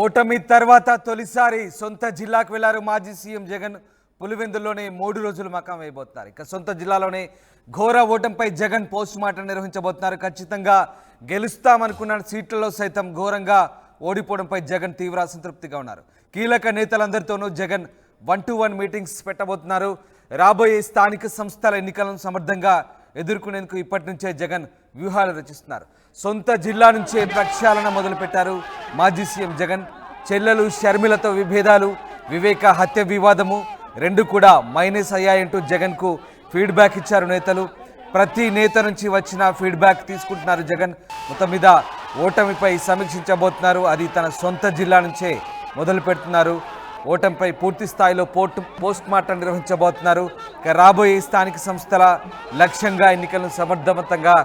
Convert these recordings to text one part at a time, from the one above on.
ఓటమి తర్వాత తొలిసారి సొంత జిల్లాకు వెళ్ళారు మాజీ సీఎం జగన్. పులివెందుల్లోనే మూడు రోజులు మకాం వేయబోతున్నారు. ఇక సొంత జిల్లాలోనే ఘోర ఓటంపై జగన్ పోస్ట్ మార్టం నిర్వహించబోతున్నారు. ఖచ్చితంగా గెలుస్తామనుకున్న సీట్లలో సైతం ఘోరంగా ఓడిపోవడంపై జగన్ తీవ్ర అసంతృప్తిగా ఉన్నారు. కీలక నేతలందరితోనూ Jagan one to one meetings పెట్టబోతున్నారు. రాబోయే స్థానిక సంస్థల ఎన్నికలను సమర్థంగా ఎదుర్కొనేందుకు ఇప్పటి నుంచే జగన్ వ్యూహాలు రచిస్తున్నారు. సొంత జిల్లా నుంచే ప్రక్షాళన మొదలుపెట్టారు మాజీ సీఎం జగన్. చెల్లెలు షర్మిలతో విభేదాలు వివేక హత్య వివాదము రెండు కూడా మైనస్ అయ్యాయంటూ జగన్కు ఫీడ్బ్యాక్ ఇచ్చారు నేతలు. ప్రతి నేత నుంచి వచ్చిన ఫీడ్బ్యాక్ తీసుకుంటున్నారు జగన్. మొత్తం మీద ఓటమిపై సమీక్షించబోతున్నారు. అది తన సొంత జిల్లా నుంచే మొదలు పెడుతున్నారు ఓటమిపై పూర్తి స్థాయిలో పోర్ట్ పోస్ట్ మార్టం నిర్వహించబోతున్నారు. ఇక రాబోయే స్థానిక సంస్థల లక్ష్యంగా ఎన్నికలను సమర్థవంతంగా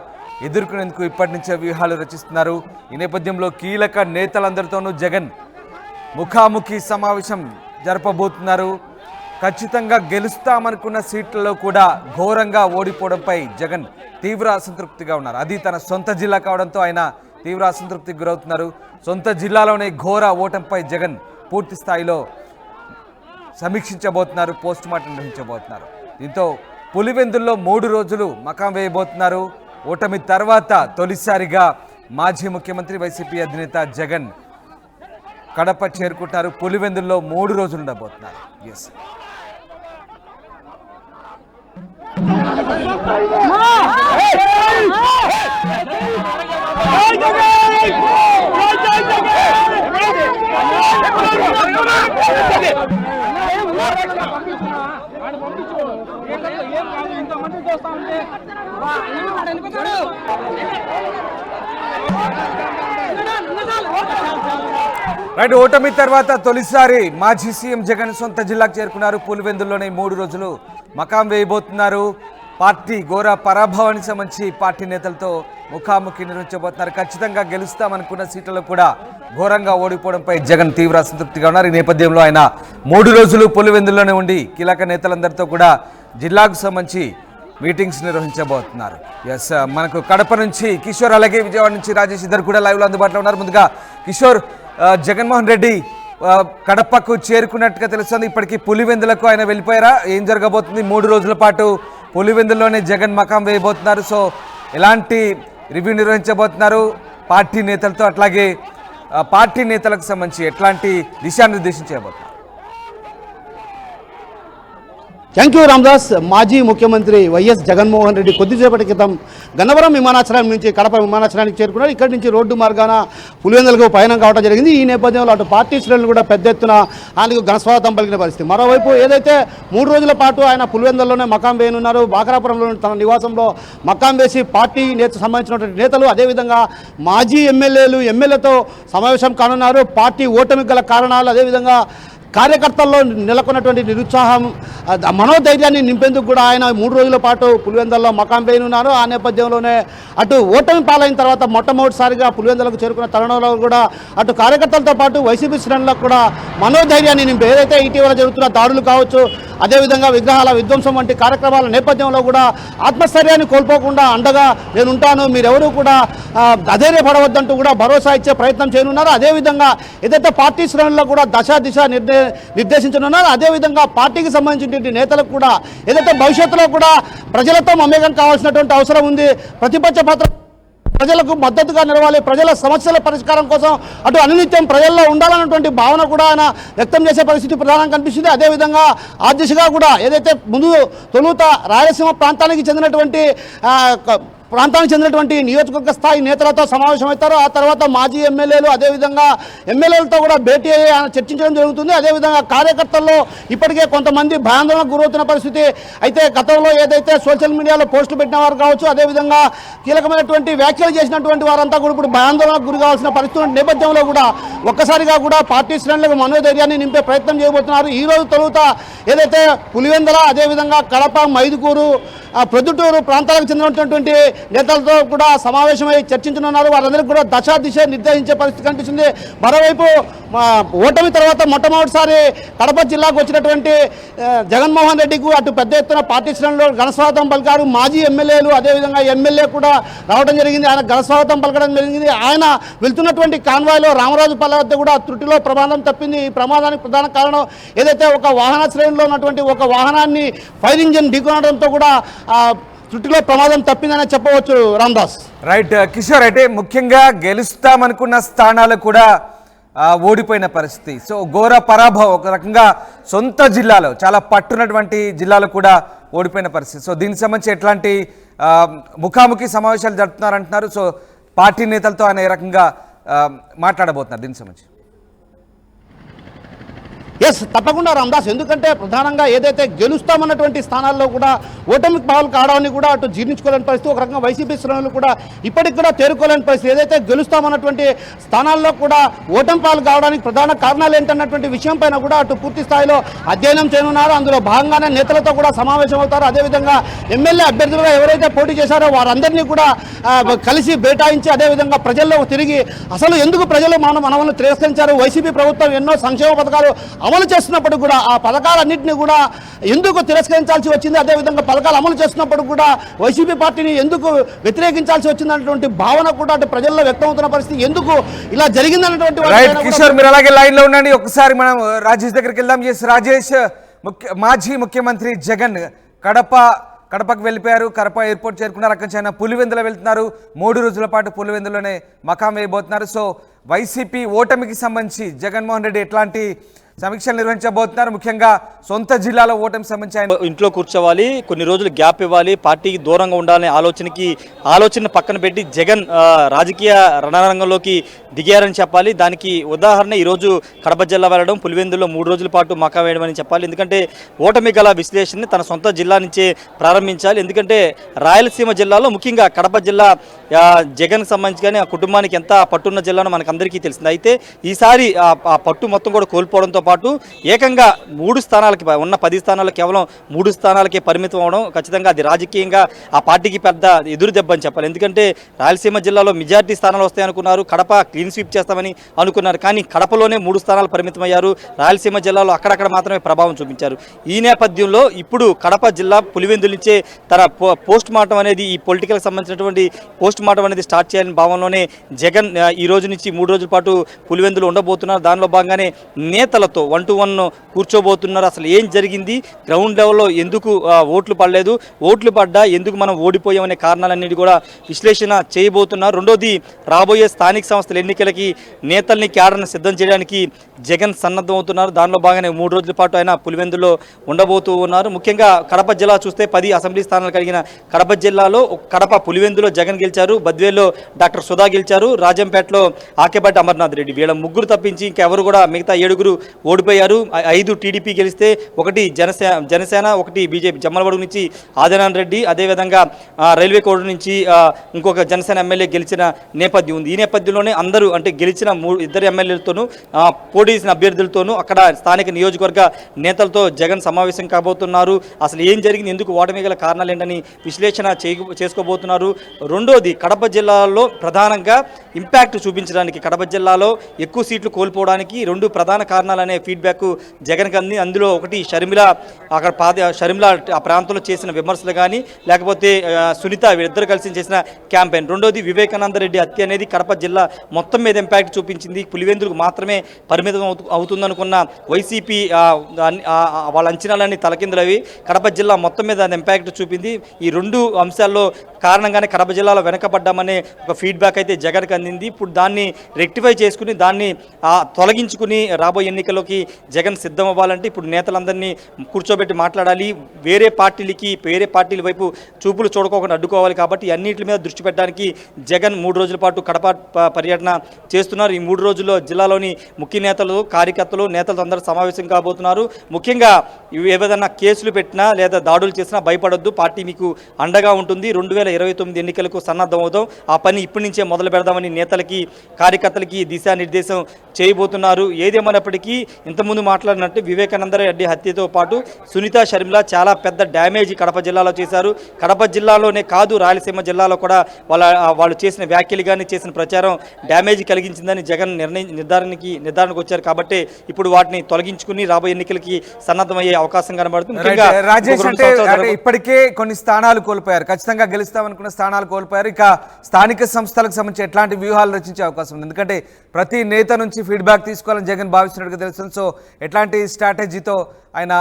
ఎదుర్కొనేందుకు ఇప్పటి నుంచే వ్యూహాలు రచిస్తున్నారు. ఈ నేపథ్యంలో కీలక నేతలందరితోనూ జగన్ ముఖాముఖి సమావేశం జరపబోతున్నారు. ఖచ్చితంగా గెలుస్తామనుకున్న సీట్లలో కూడా ఘోరంగా ఓడిపోవడంపై జగన్ తీవ్ర అసంతృప్తిగా ఉన్నారు. అది తన సొంత జిల్లా కావడంతో ఆయన తీవ్ర అసంతృప్తికి గురవుతున్నారు. సొంత జిల్లాలోనే ఘోర ఓటంపై జగన్ పూర్తి స్థాయిలో సమీక్షించబోతున్నారు పోస్ట్ మార్టం నిర్వహించబోతున్నారు దీంతో పులివెందుల్లో మూడు రోజులు మకాం వేయబోతున్నారు ఓటమి తర్వాత తొలిసారిగా మాజీ ముఖ్యమంత్రి వైసీపీ అధినేత జగన్ కడప చేరుకుంటున్నారు పులివెందుల్లో మూడు రోజులు ఉండబోతున్నారు ఎస్ రైట్ ఓటమి తర్వాత తొలిసారి మాజీ సీఎం జగన్ సొంత జిల్లాకు చేరుకున్నారు. పులివెందుల్లోనే మూడు రోజులు మకాం వేయబోతున్నారు. పార్టీ ఘోర పరాభవానికి సంబంధించి పార్టీ నేతలతో ముఖాముఖి నిర్వహించబోతున్నారు. ఖచ్చితంగా గెలుస్తామనుకున్న సీట్లలో కూడా ఘోరంగా ఓడిపోవడంపై జగన్ తీవ్ర అసంతృప్తిగా ఉన్నారు. ఈ నేపథ్యంలో ఆయన మూడు రోజులు పులివెందుల్లోనే ఉండి కీలక నేతలందరితో కూడా జిల్లాకు సంబంధించి మీటింగ్స్ నిర్వహించబోతున్నారు. ఎస్ మనకు కడప నుంచి కిషోర్ అలాగే విజయవాడ నుంచి రాజేష్ ఇద్దరు కూడా లైవ్లో అందుబాటులో ఉన్నారు. ముందుగా కిషోర్ జగన్మోహన్ రెడ్డి కడపకు చేరుకున్నట్టుగా తెలుస్తుంది. ఇప్పటికీ పులివెందులకు ఆయన వెళ్ళిపోయారా? ఏం జరగబోతుంది? మూడు రోజుల పాటు పులివెందుల్లోనే జగన్ మకాం వేయబోతున్నారు. సో ఎలాంటి రివ్యూ నిర్వహించబోతున్నారు? పార్టీ నేతలతో అట్లాగే పార్టీ నేతలకు సంబంధించి ఎట్లాంటి దిశానిర్దేశం చేయబోతున్నారు? థ్యాంక్ యూ రామ్దాస్ మాజీ ముఖ్యమంత్రి వైఎస్ జగన్మోహన్ రెడ్డి కొద్దిసేపటి క్రితం గన్నవరం విమానాశ్రయం నుంచి కడప విమానాశ్రయానికి చేరుకున్నారు. ఇక్కడి నుంచి రోడ్డు మార్గాన పులివెందులకు పయనం కావడం జరిగింది. ఈ నేపథ్యంలో అటు పార్టీ శ్రేణులు కూడా పెద్ద ఎత్తున ఆయనకు ఘనస్వాగతం పలికిన పరిస్థితి. మరోవైపు ఏదైతే మూడు రోజుల పాటు ఆయన పులివెందుల్లోనే మకాం వేయనున్నారు బాకరాపురంలో తన నివాసంలో మకాం వేసి పార్టీ నేత సంబంధించినటువంటి నేతలు అదేవిధంగా మాజీ ఎమ్మెల్యేలు ఎమ్మెల్యేతో సమావేశం కానున్నారు. పార్టీ ఓటమికి గల కారణాలు అదేవిధంగా కార్యకర్తల్లో నెలకొన్నటువంటి నిరుత్సాహం మనోధైర్యాన్ని నింపేందుకు కూడా ఆయన మూడు రోజుల పాటు పులివెందల్లో మకాం వేయనున్నారు. ఆ నేపథ్యంలోనే అటు ఓటమి పాలైన తర్వాత మొట్టమొదటిసారిగా పులివెందలకు చేరుకున్న తరుణంలో కూడా అటు కార్యకర్తలతో పాటు వైసీపీ శ్రేణులకు కూడా మనోధైర్యాన్ని నింపి ఏదైతే ఇటీవల జరుగుతున్న దాడులు కావచ్చు అదేవిధంగా విగ్రహాల విధ్వంసం వంటి కార్యక్రమాల నేపథ్యంలో కూడా ఆత్మస్థైర్యాన్ని కోల్పోకుండా అండగా నేను ఉంటాను మీరెవరూ కూడా అధైర్యపడవద్దంటూ కూడా భరోసా ఇచ్చే ప్రయత్నం చేయనున్నారు. అదేవిధంగా ఏదైతే పార్టీ శ్రేణుల్లో కూడా దశ దిశ నిర్ణయం నిర్దేశించనున్నారు. అదేవిధంగా పార్టీకి సంబంధించినటువంటి నేతలకు కూడా ఏదైతే భవిష్యత్తులో కూడా ప్రజలతో మమేకం కావాల్సినటువంటి అవసరం ఉంది ప్రతిపక్ష పాత్ర ప్రజలకు మద్దతుగా నిలవాలి ప్రజల సమస్యల పరిష్కారం కోసం అటు అనునిత్యం ప్రజల్లో ఉండాలన్నటువంటి భావన కూడా ఆయన వ్యక్తం చేసే పరిస్థితి ప్రధానంగా కనిపిస్తుంది. అదేవిధంగా ఆ దిశగా కూడా ఏదైతే ముందు తొలుత రాయలసీమ ప్రాంతానికి చెందినటువంటి ప్రాంతానికి చెందినటువంటి నియోజకవర్గ స్థాయి నేతలతో సమావేశమవుతారు. ఆ తర్వాత మాజీ ఎమ్మెల్యేలు అదేవిధంగా ఎమ్మెల్యేలతో కూడా భేటీ అయ్యి చర్చించడం జరుగుతుంది. అదేవిధంగా కార్యకర్తల్లో ఇప్పటికే కొంతమంది భయాందోళనకు గురవుతున్న పరిస్థితి అయితే గతంలో ఏదైతే సోషల్ మీడియాలో పోస్టులు పెట్టిన వారు కావచ్చు అదేవిధంగా కీలకమైనటువంటి వ్యాఖ్యలు చేసినటువంటి వారంతా కూడా ఇప్పుడు భయాందోళనకు గురి కావాల్సిన పరిస్థితుల నేపథ్యంలో కూడా ఒక్కసారిగా కూడా పార్టీ శ్రేణులకు మనోధైర్యాన్ని నింపే ప్రయత్నం చేయబోతున్నారు. ఈ రోజు తొలుత ఏదైతే పులివెందల అదేవిధంగా కడప మైదుకూరు ప్రొద్దుటూరు ప్రాంతాలకు చెందినటువంటి నేతలతో కూడా సమావేశమై చర్చించనున్నారు. వారందరికీ కూడా దశ దిశ నిర్దేశించే పరిస్థితి కనిపిస్తుంది. మరోవైపు ఓటమి తర్వాత మొట్టమొదటిసారి కడప జిల్లాకు వచ్చినటువంటి జగన్మోహన్ రెడ్డికి అటు పెద్ద ఎత్తున పార్టీ శ్రేణులు ఘనస్వాగతం పలికారు. మాజీ ఎమ్మెల్యేలు అదేవిధంగా ఎమ్మెల్యే కూడా రావడం జరిగింది. ఆయన ఘనస్వాగతం పలకడం జరిగింది. ఆయన వెళ్తున్నటువంటి కాన్వాయ్లో రామరాజుపల్లె వద్ద కూడా త్రుటిలో ప్రమాదం తప్పింది. ఈ ప్రమాదానికి ప్రధాన కారణం ఏదైతే ఒక వాహన శ్రేణిలో ఉన్నటువంటి ఒక వాహనాన్ని ఫైర్ ఇంజిన్ ఢీకొనడంతో కూడా చుట్టులో ప్రమాదం తప్పిందనే చెప్పవచ్చు రామ్దాస్. రైట్ కిషోర్ అయితే ముఖ్యంగా గెలుస్తామనుకున్న స్థానాలు కూడా ఓడిపోయిన పరిస్థితి. సో ఘోర పరాభవం ఒక రకంగా సొంత జిల్లాలో చాలా పట్టునటువంటి జిల్లాలో కూడా ఓడిపోయిన పరిస్థితి. సో దీనికి సంబంధించి ఎట్లాంటి ముఖాముఖి సమావేశాలు జరుపుతున్నారంటున్నారు. సో పార్టీ నేతలతో ఆయన ఏ రకంగా మాట్లాడబోతున్నారు దీనికి సంబంధించి? ఎస్ తప్పకుండా రామ్దాస్. ఎందుకంటే ప్రధానంగా ఏదైతే గెలుస్తామన్నటువంటి స్థానాల్లో కూడా ఓటమి పాలు కావడాన్ని కూడా అటు జీర్ణించుకోలేని పరిస్థితి ఒక రకంగా వైసీపీ శ్రేణులు కూడా ఇప్పటికి కూడా తేరుకోలేని పరిస్థితి. ఏదైతే గెలుస్తామన్నటువంటి స్థానాల్లో కూడా ఓటమి పాలు కావడానికి ప్రధాన కారణాలు ఏంటన్నటువంటి విషయం పైన కూడా అటు పూర్తి స్థాయిలో అధ్యయనం చేయనున్నారు. అందులో భాగంగానే నేతలతో కూడా సమావేశం అవుతారు. అదేవిధంగా ఎమ్మెల్యే అభ్యర్థులుగా ఎవరైతే పోటీ చేశారో వారందరినీ కూడా కలిసి బేటాయించి అదేవిధంగా ప్రజల్లో తిరిగి అసలు ఎందుకు ప్రజలు మన మనల్ని తిరస్కరించారు? వైసీపీ ప్రభుత్వం ఎన్నో సంక్షేమ పథకాలు అమలు చేస్తున్నప్పుడు కూడా ఆ పథకాలన్నింటినీ కూడా ఎందుకు తిరస్కరించాల్సి వచ్చింది? అదేవిధంగా పథకాలు అమలు చేస్తున్నప్పుడు కూడా వైసీపీ పార్టీని ఎందుకు వ్యతిరేకించాల్సి వచ్చింది అన్నటువంటి భావన కూడా అటు ప్రజల్లో వ్యక్తమవుతున్న పరిస్థితి. ఎందుకు ఇలా జరిగిందన్నటువంటి కిషోర్ మీరు అలాగే లైన్లో ఉండండి. ఒకసారి మనం రాజేష్ దగ్గరికి వెళ్దాం. ఎస్ రాజేష్ ముఖ్య మాజీ ముఖ్యమంత్రి జగన్ కడప కడపకు వెళ్ళిపోయారు. కడప ఎయిర్పోర్ట్ చేరుకున్నారు. అక్కడి నుంచి ఆయన పులివెందులో వెళ్తున్నారు. మూడు రోజుల పాటు పులివెందులోనే మకాం వేయబోతున్నారు. సో వైసీపీ ఓటమికి సంబంధించి జగన్మోహన్ రెడ్డి ఎట్లాంటి సమీక్షలు నిర్వహించబోతున్నారు. ముఖ్యంగా సొంత జిల్లాలో ఓటమి సంబంధించి ఆయన ఇంట్లో కూర్చోవాలి కొన్ని రోజులు గ్యాప్ ఇవ్వాలి పార్టీకి దూరంగా ఉండాలనే ఆలోచనకి ఆలోచన పక్కన పెట్టి జగన్ రాజకీయ రణరంగంలోకి దిగారని చెప్పాలి. దానికి ఉదాహరణ ఈరోజు కడప జిల్లా వెళ్ళడం పులివెందులో మూడు రోజుల పాటు మకా వేయడం అని చెప్పాలి. ఎందుకంటే ఓటమి గల విశ్లేషణని తన సొంత జిల్లా నుంచే ప్రారంభించాలి. ఎందుకంటే రాయలసీమ జిల్లాలో ముఖ్యంగా కడప జిల్లా జగన్ జగన్కి సంబంధించి కానీ ఆ కుటుంబానికి ఎంత పట్టున్న జిల్లానో మనకందరికీ తెలిసింది. అయితే ఈసారి ఆ పట్టు మొత్తం కూడా కోల్పోవడంతో పాటు ఏకంగా మూడు స్థానాలకి ఉన్న పది స్థానాలు కేవలం మూడు స్థానాలకే పరిమితం అవడం ఖచ్చితంగా అది రాజకీయంగా ఆ పార్టీకి పెద్ద ఎదురు దెబ్బని చెప్పాలి. ఎందుకంటే రాయలసీమ జిల్లాలో మెజార్టీ స్థానాలు వస్తాయనుకున్నారు. కడప క్లీన్ స్వీప్ చేస్తామని అనుకున్నారు. కానీ కడపలోనే మూడు స్థానాలు పరిమితమయ్యారు. రాయలసీమ జిల్లాలో అక్కడక్కడ మాత్రమే ప్రభావం చూపించారు. ఈ నేపథ్యంలో ఇప్పుడు కడప జిల్లా పులివెందుల నుంచే తన పో- పోస్ట్ మార్టం అనేది ఈ పొలిటికల్ సంబంధించినటువంటి పోస్ట్ మార్టం అనేది స్టార్ట్ చేయాలని భావంలోనే జగన్ ఈ రోజు నుంచి మూడు రోజుల పాటు పులివెందులు ఉండబోతున్నారు. దానిలో భాగంగానే నేతలతో వన్ టు వన్ కూర్చోబోతున్నారు. అసలు ఏం జరిగింది? గ్రౌండ్ లెవెల్లో ఎందుకు ఓట్లు పడలేదు? ఓట్లు పడ్డా ఎందుకు మనం ఓడిపోయామనే కారణాలన్నిటి కూడా విశ్లేషణ చేయబోతున్నారు. రెండోది రాబోయే స్థానిక సంస్థల ఎన్నికలకి నేతల్ని క్యాడర్ను సిద్ధం చేయడానికి జగన్ సన్నద్ధం అవుతున్నారు దానిలో బాగానే మూడు రోజుల పాటు ఆయన పులివెందులో ఉండబోతూ ఉన్నారు. ముఖ్యంగా కడప జిల్లా చూస్తే పది అసెంబ్లీ స్థానాలు కలిగిన కడప జిల్లాలో కడప పులివెందులో జగన్ గెలిచారు. బద్వేలో డాక్టర్ సుధా గెలిచారు. రాజంపేటలో ఆకేపేట అమర్నాథ్ రెడ్డి వీళ్ళ ముగ్గురు తప్పించి ఇంకెవరు కూడా మిగతా ఏడుగురు ఓడిపోయారు. ఐదు టీడీపీ గెలిస్తే ఒకటి జనసేన జనసేన ఒకటి బీజేపీ. జమ్మలవాడు నుంచి ఆదినారాయణ రెడ్డి అదేవిధంగా రైల్వే కోడ్ నుంచి ఇంకొక జనసేన ఎమ్మెల్యే గెలిచిన నేపథ్యం ఉంది. ఈ నేపథ్యంలోనే అందరూ అంటే గెలిచిన మూడు ఇద్దరు ఎమ్మెల్యేలతోనూ పోటీ చేసిన అభ్యర్థులతోనూ అక్కడ స్థానిక నియోజకవర్గ నేతలతో జగన్ సమావేశం కాబోతున్నారు. అసలు ఏం జరిగింది? ఎందుకు ఓటమి గల కారణాలు ఏంటని విశ్లేషణ చేయ చేసుకోబోతున్నారు. రెండోది కడప జిల్లాలో ప్రధానంగా ఇంపాక్ట్ చూపించడానికి కడప జిల్లాలో ఎక్కువ సీట్లు కోల్పోవడానికి రెండు ప్రధాన అనే ఫీడ్బ్యాక్ జగన్కి అంది. అందులో ఒకటి షర్మిల అక్కడ పాద షర్మిల ఆ ప్రాంతంలో చేసిన విమర్శలు కానీ లేకపోతే సునీత వీరిద్దరు కలిసి చేసిన క్యాంపెయిన్. రెండోది వివేకానంద రెడ్డి హత్య అనేది కడప జిల్లా మొత్తం మీద ఇంపాక్ట్ చూపించింది. పులివెందులకు మాత్రమే పరిమితం అవుతు అవుతుందనుకున్న వైసీపీ వాళ్ళ అంచనాలన్నీ తలకిందులవి. కడప జిల్లా మొత్తం మీద అది ఇంపాక్ట్ చూపింది. ఈ రెండు అంశాల్లో కారణంగానే కడప జిల్లాలో వెనకబడ్డామనే ఒక ఫీడ్బ్యాక్ అయితే జగన్కి అందింది. ఇప్పుడు దాన్ని రెక్టిఫై చేసుకుని దాన్ని తొలగించుకుని రాబోయే ఎన్నికల్లోకి జగన్ సిద్ధం అవ్వాలంటే ఇప్పుడు నేతలందరినీ కూర్చోబెట్టి మాట్లాడాలి. వేరే పార్టీలకి వేరే పార్టీల వైపు చూపులు చూడకోకుండా అడ్డుకోవాలి కాబట్టి అన్నింటి మీద దృష్టి పెట్టడానికి జగన్ మూడు రోజుల పాటు కడప పర్యటన చేస్తున్నారు. ఈ మూడు రోజుల్లో జిల్లాలోని ముఖ్య నేతలు కార్యకర్తలు నేతలతో అందరూ సమావేశం కాబోతున్నారు. ముఖ్యంగా ఏదైనా కేసులు పెట్టినా లేదా దాడులు చేసినా భయపడొద్దు. పార్టీ మీకు అండగా ఉంటుంది. రెండు వేల ఇరవై తొమ్మిది ఎన్నికలకు సన్నద్ధం అవుతాం. ఆ పని ఇప్పటి నుంచే మొదలు పెడదామని నేతలకి కార్యకర్తలకి దిశానిర్దేశం చేయబోతున్నారు. ఏదేమైనప్పటికీ ఇంతకుముందు మాట్లాడినట్టు వివేకానంద రెడ్డి హత్యతో పాటు సునీత షర్మిల చాలా పెద్ద డ్యామేజ్ కడప జిల్లాలో చేశారు. కడప జిల్లాలోనే కాదు రాయలసీమ జిల్లాలో కూడా వాళ్ళ వాళ్ళు చేసిన వ్యాఖ్యలు కానీ చేసిన ప్రచారం డ్యామేజ్ కలిగించిందని జగన్ నిర్ణయం నిర్ధారణకి నిర్ధారణకు వచ్చారు కాబట్టి ఇప్పుడు వాటిని తొలగించుకుని రాబోయే ఎన్నికలకి సన్నద్ధమయ్యే అవకాశం కనబడుతుంది. ఇప్పటికే కొన్ని స్థానాలు కోల్పోయారు. ఖచ్చితంగా గెలుస్తామనుకున్న స్థానాలు కోల్పోయారు. ఇక స్థానిక సంస్థలకు సంబంధించి ఎట్లాంటి వ్యూహాలు రచించే అవకాశం ఉంది? ఎందుకంటే ప్రతి నేత నుంచి ఫీడ్బ్యాక్ తీసుకోవాలని జగన్ భావిస్తున్నట్టుగా తెలుస్తుంది సో ఎట్లాంటి స్ట్రాటజీతో ఆయన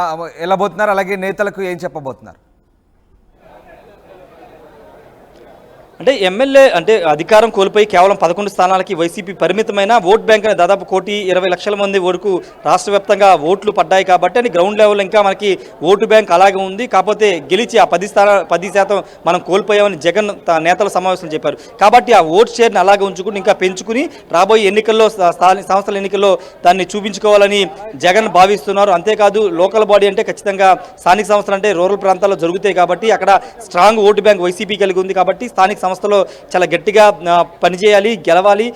వెళ్ళబోతున్నారు అలాగే నేతలకు ఏం చెప్పబోతున్నారు? అంటే ఎమ్మెల్యే అంటే అధికారం కోల్పోయి కేవలం పదకొండు స్థానాలకి వైసీపీ పరిమితమైన ఓట్ బ్యాంక్ అనే దాదాపు కోటి ఇరవై లక్షల మంది వరకు రాష్ట్ర వ్యాప్తంగా ఓట్లు పడ్డాయి కాబట్టి అని గ్రౌండ్ లెవెల్ ఇంకా మనకి ఓటు బ్యాంక్ అలాగే ఉంది. కాకపోతే గెలిచి ఆ పది స్థాన పది శాతం మనం కోల్పోయామని జగన్ నేతల సమావేశం చెప్పారు. కాబట్టి ఆ ఓట్ షేర్ని అలాగే ఉంచుకుని ఇంకా పెంచుకుని రాబోయే ఎన్నికల్లో స్థానిక సంస్థల ఎన్నికల్లో దాన్ని చూపించుకోవాలని జగన్ భావిస్తున్నారు. అంతేకాదు లోకల్ బాడీ అంటే ఖచ్చితంగా స్థానిక సంస్థలు అంటే రూరల్ ప్రాంతాల్లో జరుగుతాయి కాబట్టి అక్కడ స్ట్రాంగ్ ఓటు బ్యాంక్ వైసీపీ కలిగి ఉంది కాబట్టి స్థానిక సంస్థలో చాలా గట్టిగా పనిచేయాలి గెలవాలి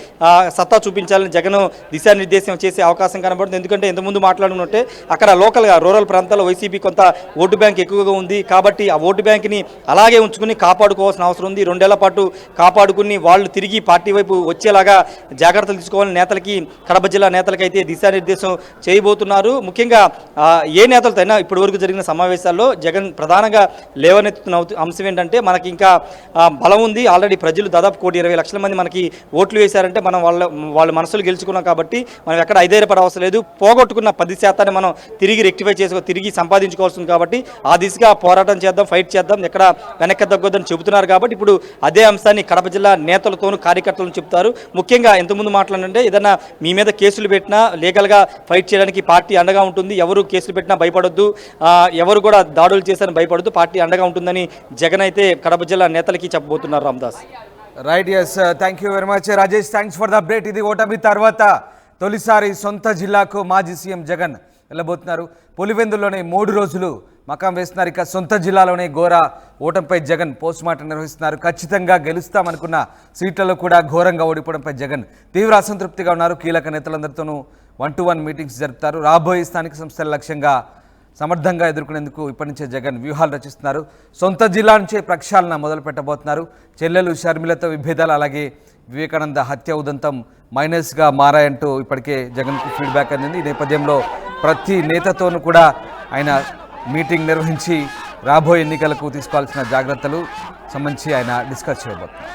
సత్తా చూపించాలని జగన్ దిశానిర్దేశం చేసే అవకాశం కనబడుతుంది. ఎందుకంటే ఇంతకుముందు మాట్లాడుకుంటే అక్కడ లోకల్గా రూరల్ ప్రాంతాల్లో వైసీపీ కొంత ఓటు బ్యాంక్ ఎక్కువగా ఉంది. కాబట్టి ఆ ఓటు బ్యాంక్ని అలాగే ఉంచుకుని కాపాడుకోవాల్సిన అవసరం ఉంది. రెండేళ్ళ పాటు కాపాడుకుని వాళ్ళు తిరిగి పార్టీ వైపు వచ్చేలాగా జాగ్రత్తలు తీసుకోవాలని నేతలకి కడప జిల్లా నేతలకైతే దిశానిర్దేశం చేయబోతున్నారు. ముఖ్యంగా ఏ నేతలతో అయినా ఇప్పటి వరకు జరిగిన సమావేశాల్లో జగన్ ప్రధానంగా లేవనెత్తుతున్న అంశం ఏంటంటే మనకి ఇంకా బలం ఉంది. ఆల్రెడీ ప్రజలు దాదాపు కోటి ఇరవై లక్షల మంది మనకి ఓట్లు వేశారంటే మనం వాళ్ళ వాళ్ళ మనసులు గెలుచుకున్నాం కాబట్టి మనం ఎక్కడ ఐదేరపడ అవసరం లేదు. పోగొట్టుకున్న పది శాతాన్ని మనం తిరిగి రెక్టిఫై చేసుకో తిరిగి సంపాదించుకోవాల్సింది కాబట్టి ఆ దిశగా పోరాటం చేద్దాం ఫైట్ చేద్దాం. ఎక్కడ వెనక్కి తగ్గొద్దని చెబుతున్నారు కాబట్టి ఇప్పుడు అదే అంశాన్ని కడప జిల్లా నేతలతోనూ కార్యకర్తలను చెప్తారు ముఖ్యంగా ఎంతమంది మాట్లాడంటే ఏదైనా మీ మీద కేసులు పెట్టినా లీగల్గా ఫైట్ చేయడానికి పార్టీ అండగా ఉంటుంది. ఎవరు కేసులు పెట్టినా భయపడొద్దు. ఎవరు కూడా దాడులు చేశారని భయపడొద్దు. పార్టీ అండగా ఉంటుందని జగన్ అయితే కడప జిల్లా నేతలకి చెప్పబోతున్నారు. Ramadas. Right yes thank you very much Rajesh thanks for the update ఇది ఓటమి తర్వాత తొలిసారి సొంత జిల్లాకు మాజీ సీఎం జగన్ వెళ్ళబోతున్నారు. పులివెందులోనే మూడు రోజులు మకాం వేస్తున్నారు. ఇక సొంత జిల్లాలోనే ఘోర ఓటంపై జగన్ పోస్ట్ మార్టం నిర్వహిస్తున్నారు. ఖచ్చితంగా గెలుస్తామనుకున్న సీట్లలో కూడా ఘోరంగా ఓడిపోవడంపై జగన్ తీవ్ర అసంతృప్తిగా ఉన్నారు. కీలక నేతలందరితోనూ వన్ టు వన్ మీటింగ్స్ జరుపుతారు. రాబోయే స్థానిక సంస్థల లక్ష్యంగా సమర్థంగా ఎదుర్కొనేందుకు ఇప్పటి నుంచే జగన్ వ్యూహాలు రచిస్తున్నారు. సొంత జిల్లా నుంచే ప్రక్షాళన మొదలు పెట్టబోతున్నారు చెల్లెలు షర్మిలతో విభేదాలు అలాగే వివేకానంద హత్య ఉదంతం మైనస్గా మారాయంటూ ఇప్పటికే జగన్కు ఫీడ్బ్యాక్ అందింది. ఈ నేపథ్యంలో ప్రతి నేతతోనూ కూడా ఆయన మీటింగ్ నిర్వహించి రాబోయే ఎన్నికలకు తీసుకోవాల్సిన జాగ్రత్తలు సంబంధించి ఆయన డిస్కస్ చేయబోతున్నారు.